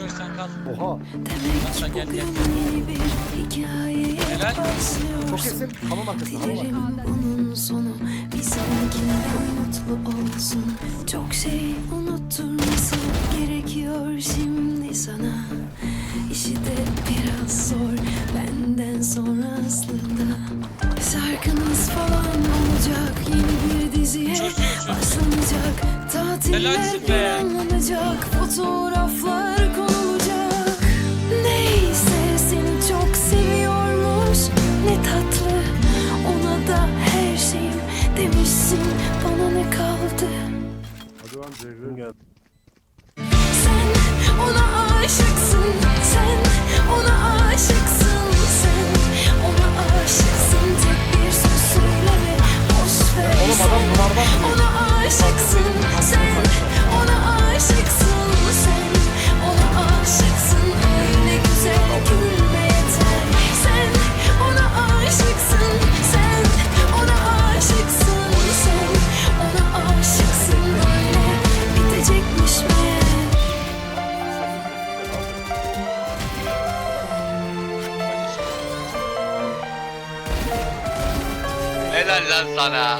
Joy sen kal. Oha. Hasan gel gel. Helal. Çok kesin. Hamam arkasında. Hamam bunun sonu mutlu olsun Çok şey unutturması gerekiyor şimdi sana İşi de biraz zor benden sonra aslında Şarkınız falan olacak yeni bir diziye başlanacak Tatiller planlanacak fotoğraflar Helal lan sana.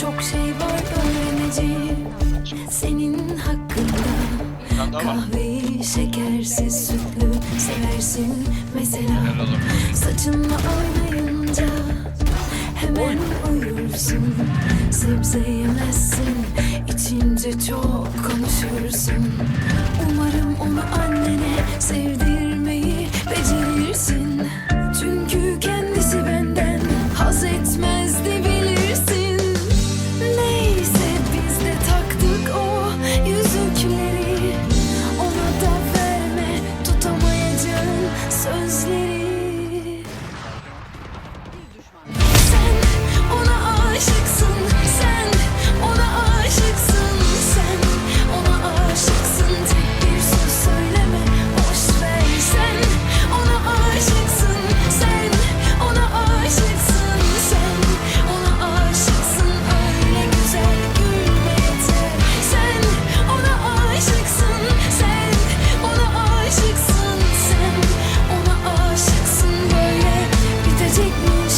Çok şey var öğreneceğim senin hakkında. Kahveyi şekersiz sütlü seversin mesela. Saçınla oynayınca hemen uyursun Sebze yemezsin make me